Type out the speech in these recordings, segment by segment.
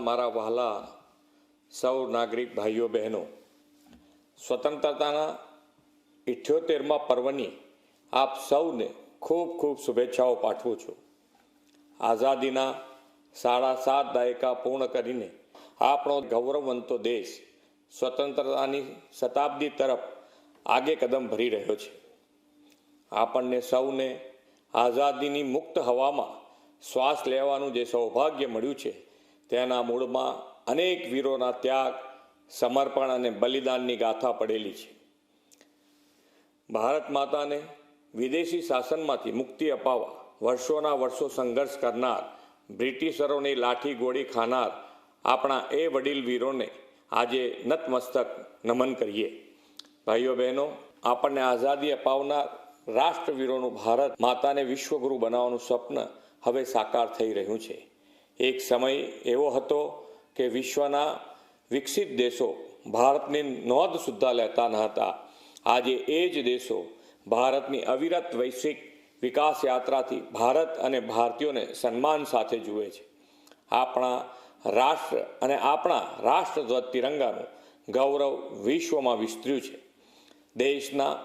મારા વહાલા સૌ નાગરિક ભાઈઓ બહેનો, સ્વતંત્રતાના ઇઠ્યોતેરમાં પર્વની આપ સૌને ખૂબ ખૂબ શુભેચ્છાઓ પાઠવું છું. આઝાદીના સાડા સાત દાયકા પૂર્ણ કરીને આપણો ગૌરવવંતો દેશ સ્વતંત્રતાની શતાબ્દી તરફ આગે કદમ ભરી રહ્યો છે. આપણને સૌને આઝાદીની મુક્ત હવામાં શ્વાસ લેવાનું જે સૌભાગ્ય મળ્યું છે તેના મૂળમાં અનેક વીરોના ત્યાગ, સમર્પણ અને બલિદાનની ગાથા પડેલી છે. ભારત માતાને વિદેશી શાસનમાંથી મુક્તિ અપાવવા, વર્ષોના વર્ષો સંઘર્ષ કરનાર, બ્રિટિશરોની લાઠી ગોળી ખાનાર આપણા એ વડીલ વીરોને આજે નતમસ્તક નમન કરીએ. ભાઈઓ બહેનો, આપણને આઝાદી અપાવનાર રાષ્ટ્રવીરોનું ભારત માતાને વિશ્વગુરુ બનાવવાનું સ્વપ્ન હવે સાકાર થઈ રહ્યું છે. એક સમય એવો હતો કે વિશ્વના વિકસિત દેશો ભારતની નોંધ સુદ્ધા લેતા ન હતા. આજે એ જ દેશો ભારતની અવિરત વૈશ્વિક વિકાસ યાત્રાથી ભારત અને ભારતીયોને સન્માન સાથે જુએ છે. આપણા રાષ્ટ્ર અને આપણા રાષ્ટ્રધ્વજ તિરંગાનું ગૌરવ વિશ્વમાં વિસ્તર્યું છે. દેશના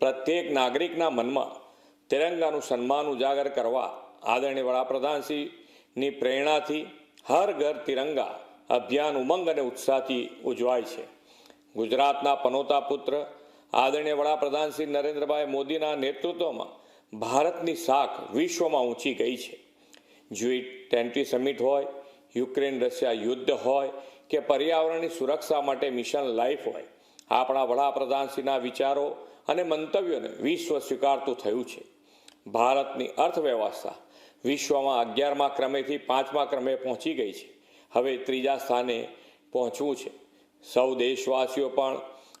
પ્રત્યેક નાગરિકના મનમાં તિરંગાનું સન્માન ઉજાગર કરવા આદરણીય વડાપ્રધાનશ્રીની પ્રેરણાથી હર ઘર તિરંગા અભિયાન, ઉમંગ અને ઉત્સાહથી ઉજવાય છે. ગુજરાતના પનોતા પુત્ર, આદરણીય વડાપ્રધાન શ્રી નરેન્દ્રભાઈ મોદીના નેતૃત્વમાં ભારતની શાખ વિશ્વમાં ઊંચી ગઈ છે. જી ટ્વેન્ટી સમિટ હોય યુક્રેન રશિયા યુદ્ધ હોય કે પર્યાવરણની સુરક્ષા માટે મિશન લાઈફ હોય, આપણા વડાપ્રધાનશ્રીના વિચારો અને મંતવ્યોને વિશ્વ સ્વીકારતું થયું છે. ભારતની અર્થવ્યવસ્થા વિશ્વમાં અગિયારમા ક્રમેથી પાંચમા ક્રમે પહોંચી ગઈ છે. હવે ત્રીજા સ્થાને પહોંચવું છે. સૌ દેશવાસીઓ પણ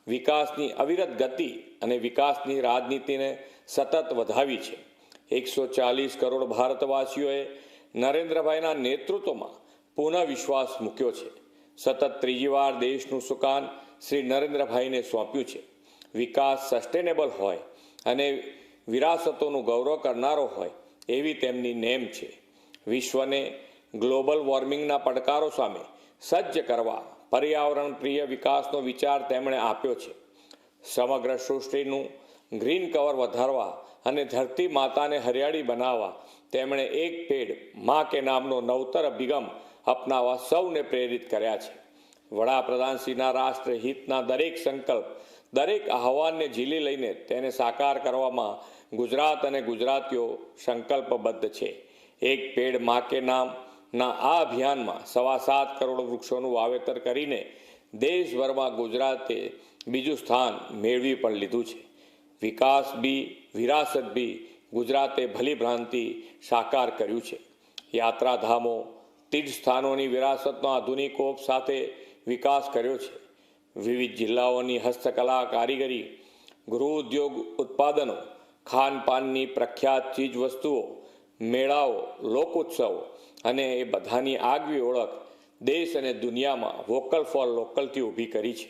વિકાસની અવિરત ગતિ અને વિકાસની રાજનીતિને સતત વધાવી છે. એકસો ચાલીસ કરોડ ભારતવાસીઓએ નરેન્દ્રભાઈના નેતૃત્વમાં પુનઃ વિશ્વાસ મૂક્યો છે. સતત ત્રીજી વાર દેશનું સુકાન શ્રી નરેન્દ્રભાઈને સોંપ્યું છે. વિકાસ સસ્ટેનેબલ હોય અને વિરાસતોનું ગૌરવ કરનારો હોય એવી તેમની નેમ છે. વિશ્વને ગ્લોબલ વોર્મિંગના પડકારો સામે સજ્જ કરવા પર્યાવરણ પ્રિય વિકાસનો વિચાર તેમણે આપ્યો છે. સમગ્ર સૃષ્ટિનું ગ્રીન કવર વધારવા અને ધરતી માતાને હરિયાળી બનાવવા તેમણે એક પેડ મા કે નામનો નવતર અભિગમ અપનાવવા સૌને પ્રેરિત કર્યા છે. વડાપ્રધાનશ્રીના રાષ્ટ્રહિતના દરેક સંકલ્પ, દરેક આહવાનને ઝીલી લઈને તેને સાકાર કરવામાં ગુજરાત અને ગુજરાતીઓ સંકલ્પબદ્ધ છે. એક પેડ મા કે નામના આ અભિયાનમાં સવા સાત કરોડ વૃક્ષોનું વાવેતર કરીને દેશભરમાં ગુજરાતે બીજું સ્થાન મેળવી પણ લીધું છે. વિકાસ બી, વિરાસત બી ગુજરાતે ભલી ભ્રાંતિ સાકાર કર્યું છે. યાત્રાધામો, તીર્થ સ્થાનોની વિરાસતનો આધુનિક ઓપ સાથે વિકાસ કર્યો છે. વિવિધ જિલ્લાઓની હસ્તકલા કારીગરી, ગૃહ ઉદ્યોગ ઉત્પાદનો ખાનપાનની પ્રખ્યાત ચીજવસ્તુઓ મેળાઓ, લોકોત્સવ અને એ બધાની આગવી ઓળખ દેશ અને દુનિયામાં વોકલ ફોર લોકલથી ઊભી કરી છે.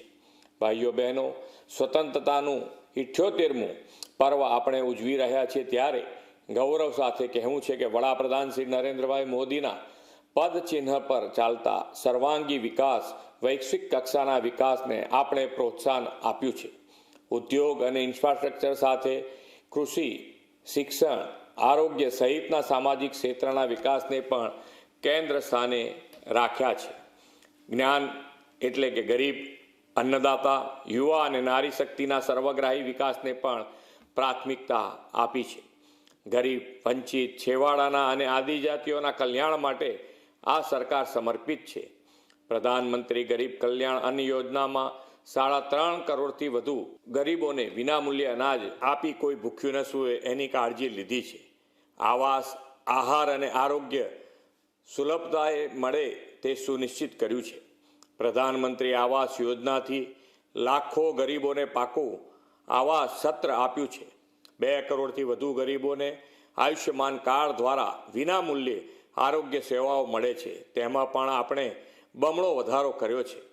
ભાઈઓ બહેનો, સ્વતંત્રતાનું ઇઠ્યોતેરમું પર્વ આપણે ઉજવી રહ્યા છીએ ત્યારે ગૌરવ સાથે કહેવું છે કે વડાપ્રધાન શ્રી નરેન્દ્રભાઈ મોદીના પદચિહ્ન પર ચાલતા સર્વાંગી વિકાસ, વૈશ્વિક કક્ષાના વિકાસને આપણે પ્રોત્સાહન આપ્યું છે. ઉદ્યોગ અને ઇન્ફ્રાસ્ટ્રક્ચર સાથે કૃષિ, શિક્ષણ, આરોગ્ય સહિતના સામાજિક ક્ષેત્રના વિકાસને પણ કેન્દ્ર સ્થાને રાખ્યા છે. જ્ઞાન એટલે કે ગરીબ, અન્નદાતા, યુવા અને નારી શક્તિના સર્વગ્રાહી વિકાસને પણ પ્રાથમિકતા આપી છે. ગરીબ, વંચિત, છેવાડાના અને આદિજાતિઓના કલ્યાણ માટે આ સરકાર સમર્પિત છે. પ્રધાનમંત્રી ગરીબ કલ્યાણ અન્ન યોજનામાં સાડા ત્રણ કરોડથી વધુ ગરીબોને વિનામૂલ્યે અનાજ આપી કોઈ ભૂખ્યું ન સૂવે એની કાળજી લીધી છે. આવાસ, આહાર અને આરોગ્ય સુલભતાએ મળે તે સુનિશ્ચિત કર્યું છે. પ્રધાનમંત્રી આવાસ યોજનાથી લાખો ગરીબોને પાકું આવાસ સત્ર આપ્યું છે. બે કરોડથી વધુ ગરીબોને આયુષ્યમાન કાર્ડ દ્વારા વિનામૂલ્યે આરોગ્ય સેવાઓ મળે છે. તેમાં પણ આપણે બમણો વધારો કર્યો છે.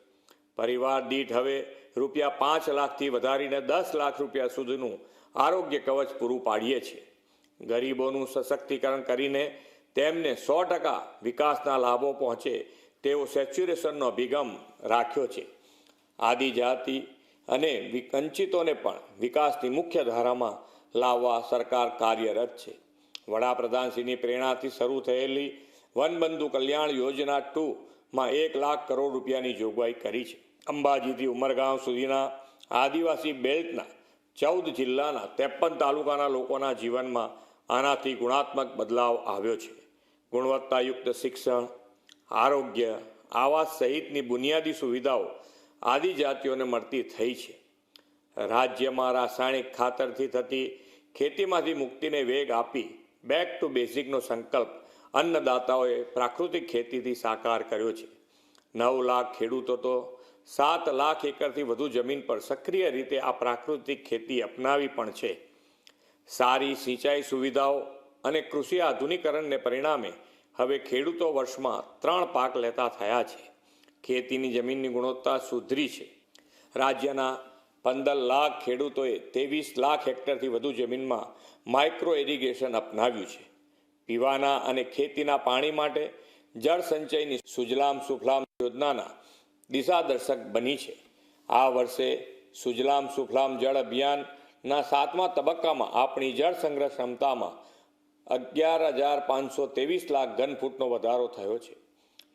પરિવાર દીઠ હવે રૂપિયા પાંચ લાખથી વધારીને દસ લાખ રૂપિયા સુધીનું આરોગ્ય કવચ પૂરું પાડીએ છીએ. ગરીબોનું સશક્તિકરણ કરીને તેમને સો ટકા વિકાસના લાભો પહોંચે તેવો સેચ્યુરેશનનો અભિગમ રાખ્યો છે. આદિજાતિ અને વંચિતોને પણ વિકાસની મુખ્ય ધારામાં લાવવા સરકાર કાર્યરત છે. વડાપ્રધાનશ્રીની પ્રેરણાથી શરૂ થયેલી વનબંધુ કલ્યાણ યોજના ટુ માં એક લાખ કરોડ રૂપિયાની જોગવાઈ કરી છે. અંબાજીથી ઉમરગાંવ સુધીના આદિવાસી બેલ્ટના ચૌદ જિલ્લાના ત્રેપન તાલુકાના લોકોના જીવનમાં આનાથી ગુણાત્મક બદલાવ આવ્યો છે. ગુણવત્તાયુક્ત શિક્ષણ, આરોગ્ય, આવાસ સહિતની બુનિયાદી સુવિધાઓ આદિજાતિઓને મળતી થઈ છે. રાજ્યમાં રાસાયણિક ખાતરથી થતી ખેતીમાંથી મુક્તિને વેગ આપી બેક ટુ બેઝિકનો સંકલ્પ અન્નદાતાઓએ પ્રાકૃતિક ખેતીથી સાકાર કર્યો છે. નવ લાખ ખેડૂતો તો સાત લાખ એકરથી વધુ જમીન પર સક્રિય રીતે આ પ્રાકૃતિક ખેતી અપનાવી પણ છે. સારી સિંચાઈ સુવિધાઓ અને કૃષિ આધુનિકરણને પરિણામે હવે ખેડૂતો વર્ષમાં ત્રણ પાક લેતા થયા છે. ખેતીની જમીનની ગુણવત્તા સુધરી છે. રાજ્યના પંદર લાખ ખેડૂતોએ ત્રેવીસ લાખ હેક્ટરથી વધુ જમીનમાં માઇક્રો ઇરિગેશન અપનાવ્યું છે. પીવાના અને ખેતીના પાણી માટે જળ સંચયની સુજલામ સુફલામ યોજનાના દિશાદર્શક બની છે. આ વર્ષે સુજલામ સુફલામ જળ અભિયાનના સાતમા તબક્કામાં આપણી જળ સંગ્રહ ક્ષમતામાં અગિયાર હજાર પાંચસો ત્રેવીસ લાખ ઘન ફૂટનો વધારો થયો છે.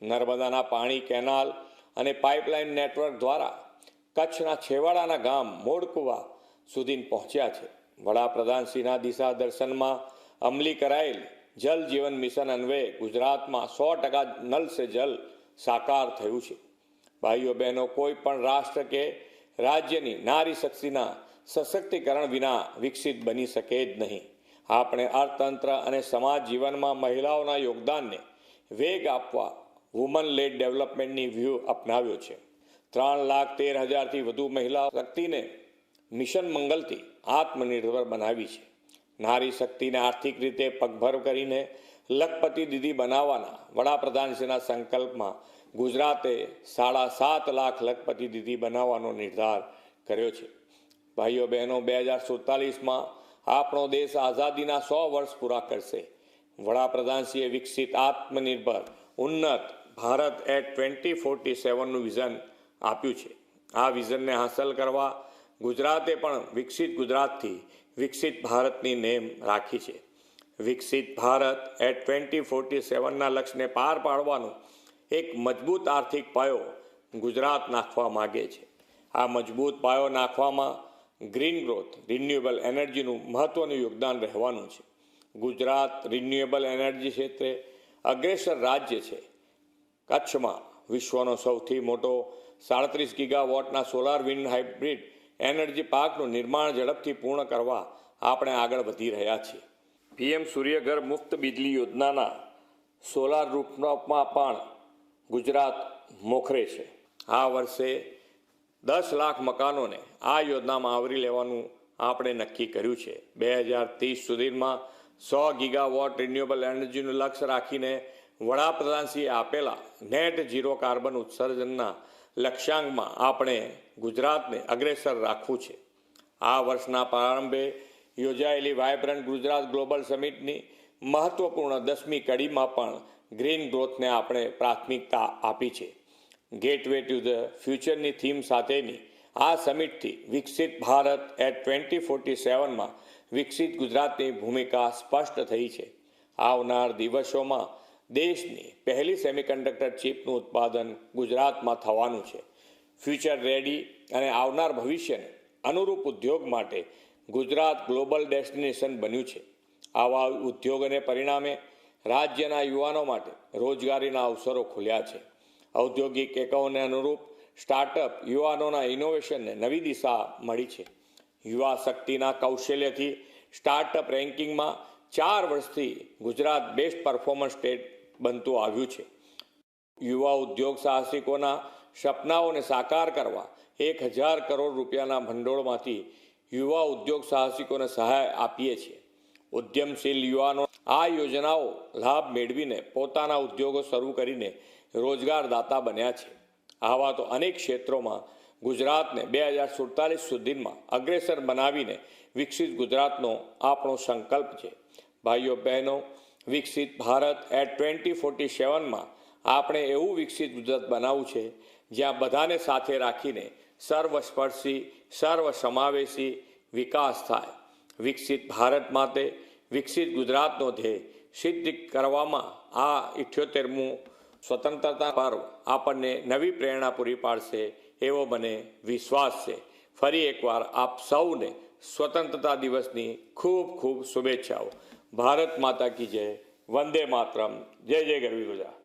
નર્મદાના પાણી કેનાલ અને પાઇપલાઇન નેટવર્ક દ્વારા કચ્છના છેવાડાના ગામ મોડકુવા સુધી પહોંચ્યા છે. વડાપ્રધાનશ્રીના દિશા દર્શનમાં અમલી કરાયેલ જલ જીવન મિશન અન્વયે ગુજરાતમાં સો ટકા નલ સે જલ સાકાર થયું છે. ભાઈઓ બહેનો, કોઈ પણ રાષ્ટ્ર કે રાજ્યની નારી શક્તિના સશક્તિકરણ વિના વિકસિત બની શકે જ નહીં. આપણે અર્થતંત્ર અને સમાજ જીવનમાં મહિલાઓના યોગદાનને વેગ આપવા વુમન લેડ ડેવલપમેન્ટની વ્યૂહ અપનાવ્યો છે. ત્રણ લાખ તેર હજારથી વધુ મહિલા શક્તિને મિશન મંગલથી આત્મનિર્ભર બનાવી છે. નારી શક્તિને આર્થિક રીતે પગભર કરીને લખપતિ દીદી બનાવવાના વડાપ્રધાનશ્રીના સંકલ્પમાં ગુજરાતે સાડા સાત લાખ લખપતિ દીદી બનાવવાનો નિર્ધાર કર્યો છે. ભાઈઓ બહેનો, બે હજાર સુડતાલીસમાં આપણો દેશ આઝાદીના સો વર્ષ પૂરા કરશે. વડાપ્રધાનશ્રીએ વિકસિત આત્મનિર્ભર, ઉન્નત ભારત એટ ટ્વેન્ટી ફોર્ટી સેવનનું વિઝન આપ્યું છે. આ વિઝનને હાંસલ કરવા ગુજરાતે પણ વિકસિત ગુજરાતથી વિકસિત ભારતની નેમ રાખી છે. વિકસિત ભારત એટ ટ્વેન્ટી ફોર્ટી સેવનના લક્ષ્યને પાર પાડવાનું એક મજબૂત આર્થિક પાયો ગુજરાત નાખવા માગે છે. આ મજબૂત પાયો નાખવામાં ગ્રીન ગ્રોથ રિન્યુએબલ એનર્જીનું મહત્વનું યોગદાન રહેવાનું છે. ગુજરાત રિન્યુએબલ એનર્જી ક્ષેત્રે અગ્રેસર રાજ્ય છે. કચ્છમાં વિશ્વનો સૌથી મોટો સાડત્રીસ ગીગાવોટના સોલાર વિન્ડ હાઇબ્રિડ એનર્જી પાર્કનું નિર્માણ ઝડપથી પૂર્ણ કરવા આપણે આગળ વધી રહ્યા છીએ. પીએમ સૂર્યઘર મુક્ત બિજલી યોજનાના સોલાર રૂપમાં પણ ગુજરાત મોખરે છે. આ વર્ષે દસ લાખ મકાનોને આ યોજનામાં આવરી લેવાનું આપણે નક્કી કર્યું છે. બે હજાર ત્રીસ સુધીમાં સો ગીગાવોટ રિન્યુએબલ એનર્જીનું લક્ષ્ય રાખીને વડાપ્રધાનશ્રીએ આપેલા નેટ ઝીરો કાર્બન ઉત્સર્જનના લક્ષ્યાંકમાં આપણે ગુજરાતને અગ્રેસર રાખવું છે. આ વર્ષના પ્રારંભે યોજાયેલી વાયબ્રન્ટ ગુજરાત ગ્લોબલ સમિટની મહત્વપૂર્ણ દસમી કડીમાં પણ ગ્રીન ગ્રોથને આપણે પ્રાથમિકતા આપી છે. ગેટવે ટુ ધ ફ્યુચરની થીમ સાથેની આ સમિટથી વિકસિત ભારત એટ ટ્વેન્ટી ફોર્ટી સેવનમાં વિકસિત ગુજરાતની ભૂમિકા સ્પષ્ટ થઈ છે. આવનાર દિવસોમાં દેશની પહેલી સેમિકન્ડક્ટર ચિપનું ઉત્પાદન ગુજરાતમાં થવાનું છે. ફ્યુચર રેડી અને આવનાર ભવિષ્યને અનુરૂપ ઉદ્યોગ માટે ગુજરાત ગ્લોબલ ડેસ્ટિનેશન બન્યું છે. આવા ઉદ્યોગોને પરિણામે રાજ્યના યુવાનો માટે રોજગારીના અવસરો ખુલ્યા છે. ઔદ્યોગિક એકમોને અનુરૂપ સ્ટાર્ટઅપ યુવાનોના ઇનોવેશનને નવી દિશા મળી છે. યુવા શક્તિના કૌશલ્યથી સ્ટાર્ટઅપ રેન્કિંગમાં ચાર વર્ષથી ગુજરાત બેસ્ટ પરફોર્મન્સ સ્ટેટ બનતું આવ્યું છે. યુવા ઉદ્યોગ સાહસિકોના સપનાઓને સાકાર કરવા એક હજાર કરોડ રૂપિયાના ભંડોળમાંથી યુવા ઉદ્યોગ સાહસિકોને સહાય આપીએ છીએ. ઉદ્યમશીલ યુવાનો આ યોજનાઓ લાભ મેળવીને પોતાના ઉદ્યોગો શરૂ કરીને રોજગારદાતા બન્યા છે. આવા તો અનેક ક્ષેત્રોમાં ગુજરાતને બે હજાર સુડતાલીસ સુધીમાં અગ્રેસર બનાવીને વિકસિત ગુજરાતનો આપણો સંકલ્પ છે. ભાઈઓ, બહેનો વિકસિત ભારત એટ ટ્વેન્ટી ફોર્ટી સેવનમાં આપણે એવું વિકસિત ગુજરાત બનાવવું છે, જ્યાં બધાને સાથે રાખીને સર્વસ્પર્શી સર્વ સમાવેશી વિકાસ થાય. વિકસિત ભારત માટે વિકસિત ગુજરાતનો ધ્યેય સિદ્ધ કરવામાં આ ઇઠ્યોતેરમું સ્વતંત્રતા પર્વ આપણને નવી પ્રેરણા પૂરી પાડશે એવો મને વિશ્વાસ છે. ફરી એકવાર આપ સૌને સ્વતંત્રતા દિવસની ખૂબ ખૂબ શુભેચ્છાઓ. ભારત માતા કી જય. વંદે માતરમ. જય જય ગરવી ગુજરાત.